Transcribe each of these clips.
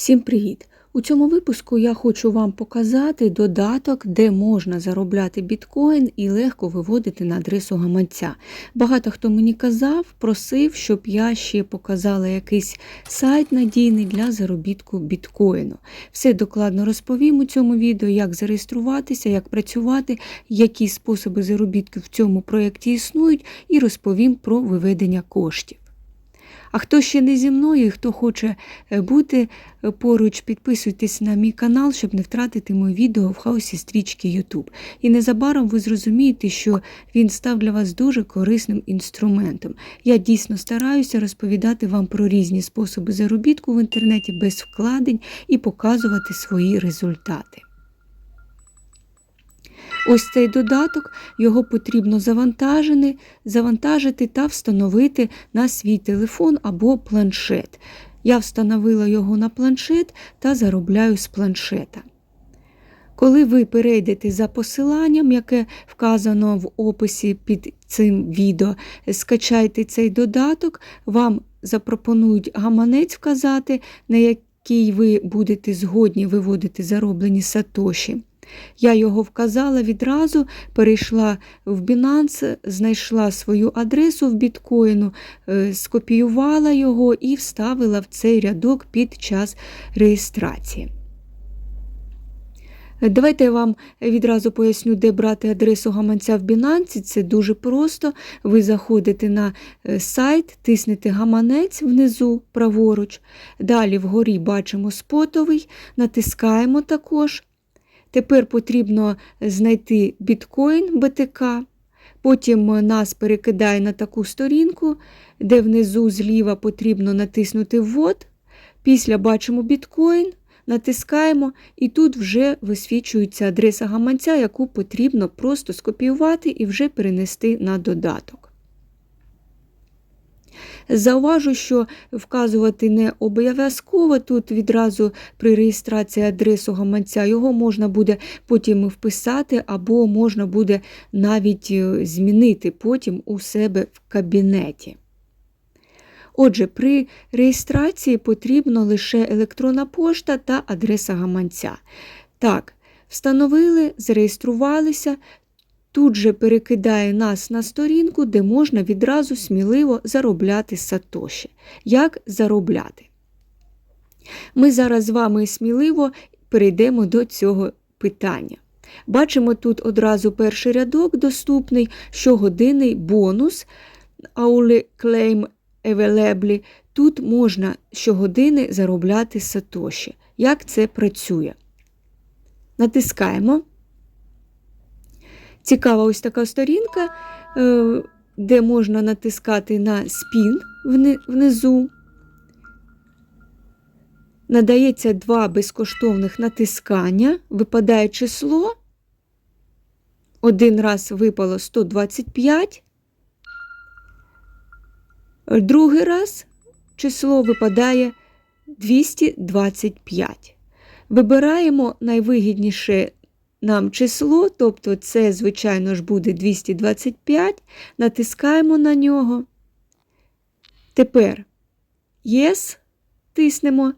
Всім привіт! У цьому випуску я хочу вам показати додаток, де можна заробляти біткоін і легко виводити на адресу гаманця. Багато хто мені казав, просив, щоб я ще показала якийсь сайт надійний для заробітку біткоїну. Все докладно розповім у цьому відео, як зареєструватися, як працювати, які способи заробітку в цьому проєкті існують, і розповім про виведення коштів. А хто ще не зі мною, хто хоче е, бути е, поруч, підписуйтесь на мій канал, щоб не втратити моє відео в хаосі стрічки YouTube. І незабаром ви зрозумієте, що він став для вас дуже корисним інструментом. Я дійсно стараюся розповідати вам про різні способи заробітку в інтернеті без вкладень і показувати свої результати. Ось цей додаток, його потрібно завантажити, та встановити на свій телефон або планшет. Я встановила його на планшет та заробляю з планшета. Коли ви перейдете за посиланням, яке вказано в описі під цим відео, скачайте цей додаток, вам запропонують гаманець вказати, на який ви будете згодні виводити зароблені сатоші. Я його вказала відразу, перейшла в Binance, знайшла свою адресу в біткоїну, е, скопіювала його і вставила в цей рядок під час реєстрації. Давайте я вам відразу поясню, де брати адресу гаманця в Binance. Це дуже просто. Ви заходите на е, сайт, тиснете гаманець внизу праворуч. Далі вгорі бачимо спотовий, натискаємо також. Тепер потрібно знайти біткоін БТК. Потім нас перекидає на таку сторінку, де внизу зліва потрібно натиснути Ввод. Після бачимо біткоін, натискаємо, і тут вже висвічується адреса гаманця, яку потрібно просто скопіювати і вже перенести на додаток. Зауважу, що вказувати не обов'язково тут відразу при реєстрації адресу гаманця, його можна буде потім вписати, або можна буде навіть е, змінити потім у себе в кабінеті. Отже, при реєстрації потрібно лише електронна пошта та адреса гаманця. Так, встановили, зареєструвалися, тут же перекидає нас на сторінку, де можна відразу сміливо заробляти сатоші. Як заробляти? Ми зараз з вами сміливо перейдемо до цього питання. Бачимо тут одразу перший рядок доступний, щогодинний бонус Auli Claim Available. Тут можна щогодини заробляти сатоші. Як це працює? Натискаємо. Цікава ось така сторінка, е, де можна натискати на спін внизу. Надається два безкоштовних натискання, випадає число. Один раз випало 125, другий раз число випадає 225. Вибираємо найвигідніше нам число, тобто це, звичайно ж, буде 225, натискаємо на нього. Тепер Yes, тиснемо.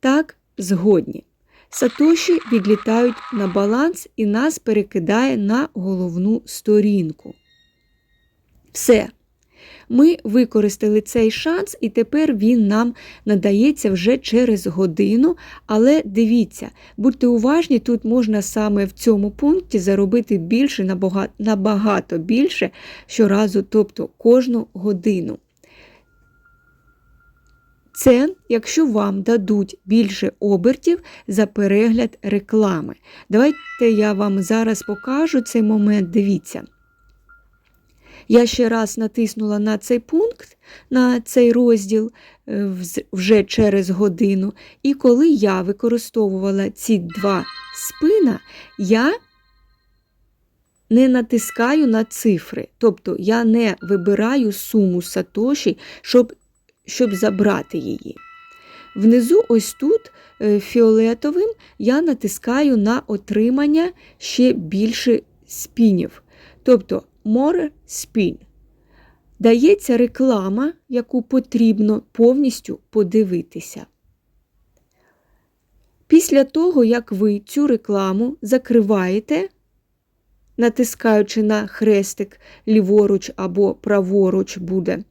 Так, згодні. Сатоші відлітають на баланс і нас перекидає на головну сторінку. Все. Ми використали цей шанс, і тепер він нам надається вже через годину. Але дивіться, будьте уважні, тут можна саме в цьому пункті заробити більше, набагато більше щоразу, тобто кожну годину. Це, якщо вам дадуть більше обертів за перегляд реклами. Давайте я вам зараз покажу цей момент, дивіться. Я ще раз натиснула на цей пункт, на цей розділ е, вже через годину. І коли я використовувала ці два спина, я не натискаю на цифри. Тобто я не вибираю суму сатоші, щоб, щоб забрати її. Внизу, ось тут, е, фіолетовим, я натискаю на отримання ще більше спінів. Тобто More Spin. Дається реклама, яку потрібно повністю подивитися. Після того, як ви цю рекламу закриваєте, натискаючи на хрестик ліворуч або праворуч буде,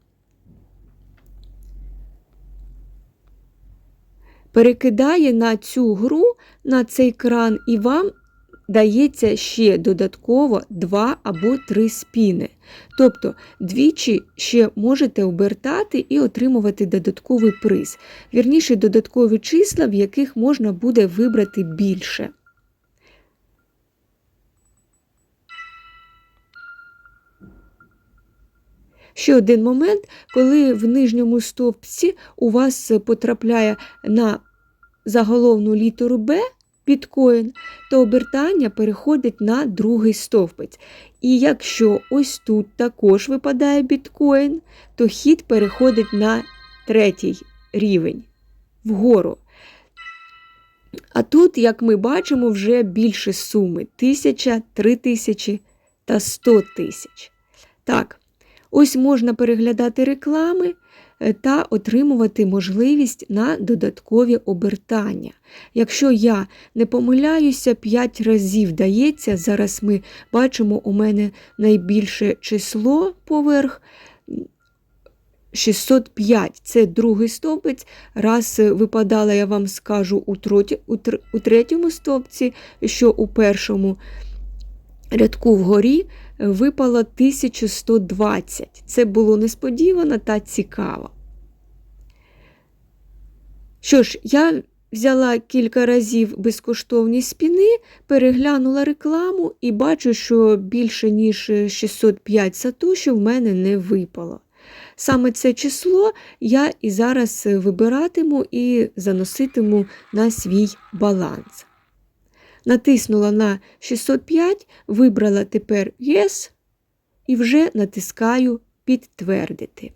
перекидає на цю гру, на цей кран, і вам дається ще додатково 2 або 3 спіни. Тобто двічі ще можете обертати і отримувати додатковий приз. Вірніше, додаткові числа, в яких можна буде вибрати більше. Ще один момент, коли в нижньому стовпці у вас потрапляє на заголовну літеру Б біткоін, то обертання переходить на другий стовпець. І якщо ось тут також випадає біткоін, то хід переходить на третій рівень вгору. А тут, як ми бачимо, вже більше суми: тисяча, три тисячі та сто тисяч. Так, ось можна переглядати реклами. Е, та отримувати можливість на додаткові обертання. Якщо я не помиляюся, 5 разів дається, зараз ми бачимо, у мене найбільше число поверх. 605 це другий стовпець. Раз випадала, я вам скажу, у, троті, у, тр, у третьому стовпці, що у першому рядку вгорі випало 1120. Це було несподівано та цікаво. Що ж, я взяла кілька разів безкоштовні спіни, переглянула рекламу і бачу, що більше, ніж 605 сатошів в мене не випало. Саме це число я і зараз вибиратиму і заноситиму на свій баланс. Натиснула на 605, вибрала тепер Yes і вже натискаю Підтвердити.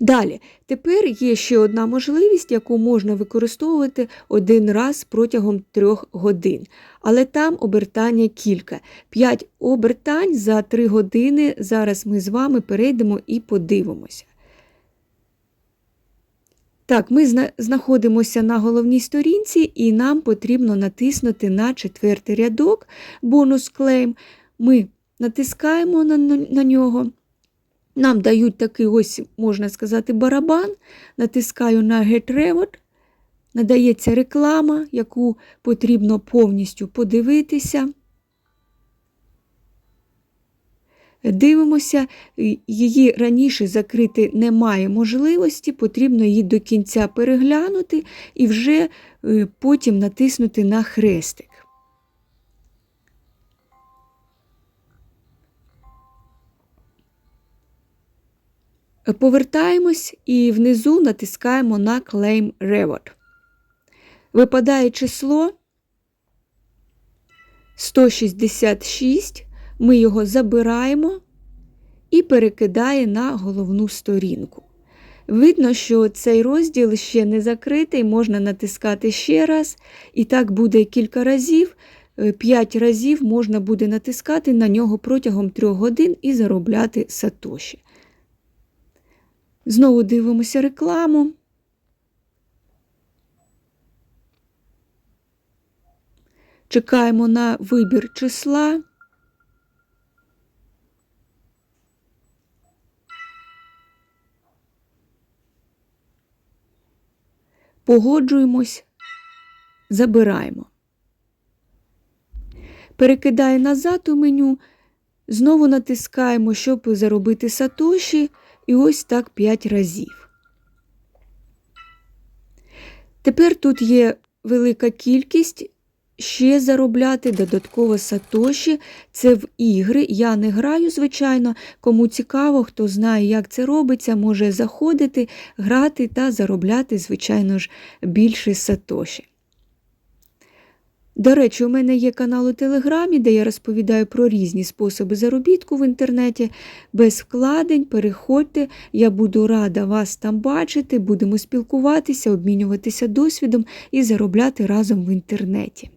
Далі, тепер є ще одна можливість, яку можна використовувати один раз протягом трьох годин. Але там обертання кілька. П'ять обертань за три години. Зараз ми з вами перейдемо і подивимося. Так, ми знаходимося на головній сторінці, і нам потрібно натиснути на четвертий рядок бонус клейм. Ми натискаємо на, на нього. Нам дають такий ось, можна сказати, барабан. Натискаю на Get Reward. Надається реклама, яку потрібно повністю подивитися. Дивимося, її раніше закрити немає можливості, потрібно її до кінця переглянути і вже е, потім натиснути на хрестик. Повертаємось і внизу натискаємо на Claim Reward. Випадає число 166, ми його забираємо і перекидає на головну сторінку. Видно, що цей розділ ще не закритий, можна натискати ще раз, і так буде кілька разів. 5 разів можна буде натискати на нього протягом 3 годин і заробляти сатоші. Знову дивимося рекламу. Чекаємо на вибір числа. Погоджуємось, забираємо. Перекидає назад у меню, знову натискаємо, щоб заробити сатоші. І ось так 5 разів. Тепер тут є велика кількість ще заробляти додатково сатоші. Це в ігри. Я не граю, звичайно. Кому цікаво, хто знає, як це робиться, може заходити, грати та заробляти, звичайно ж, більше сатоші. До речі, у мене є канал у Телеграмі, де я розповідаю про різні способи заробітку в інтернеті. Без вкладень, переходьте, я буду рада вас там бачити, будемо спілкуватися, обмінюватися досвідом і заробляти разом в інтернеті.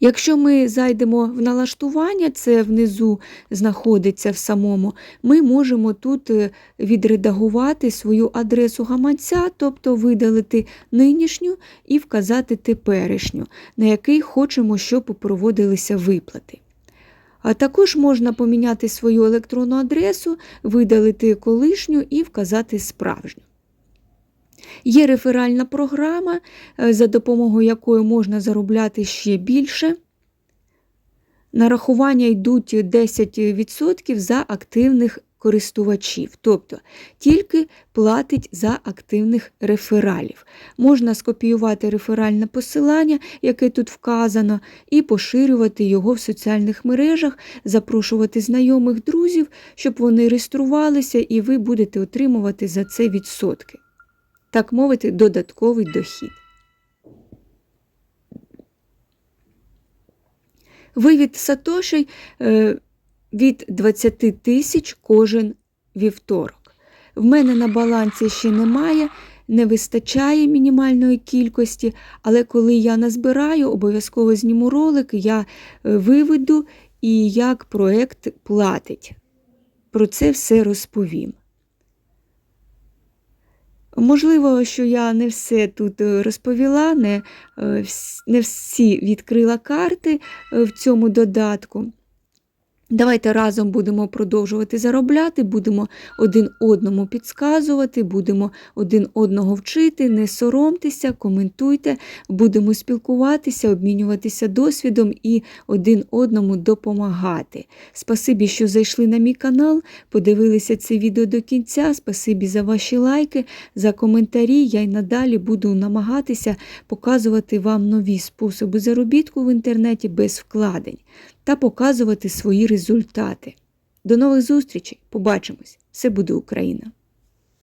Якщо ми зайдемо в налаштування, це внизу знаходиться в самому, ми можемо тут е, відредагувати свою адресу гаманця, тобто видалити нинішню і вказати теперішню, на який хочемо, щоб проводилися виплати. А також можна поміняти свою електронну адресу, видалити колишню і вказати справжню. Є реферальна програма, е, за допомогою якої можна заробляти ще більше. Нарахування йдуть 10% за активних користувачів, тобто тільки платить за активних рефералів. Можна скопіювати реферальне посилання, яке тут вказано, і поширювати його в соціальних мережах, запрошувати знайомих друзів, щоб вони реєструвалися, і ви будете отримувати за це відсотки. Так мовити, додатковий дохід. Вивід Сатошей е, від 20 тисяч кожен вівторок. В мене на балансі ще немає, не вистачає мінімальної кількості, але коли я назбираю, обов'язково зніму ролик, я е, виведу і як проект платить. Про це все розповім. Можливо, що я не все тут е, розповіла, не, не всі відкрила карти в цьому додатку. Давайте разом будемо продовжувати заробляти, будемо один одному підказувати, будемо один одного вчити, не соромтеся, коментуйте, будемо спілкуватися, обмінюватися досвідом і один одному допомагати. Спасибі, що зайшли на мій канал, подивилися це відео до кінця. Спасибі за ваші лайки, за коментарі. Я й надалі буду намагатися показувати вам нові способи заробітку в інтернеті без вкладень та показувати свої результати. До нових зустрічей! Побачимось! Все буде Україна!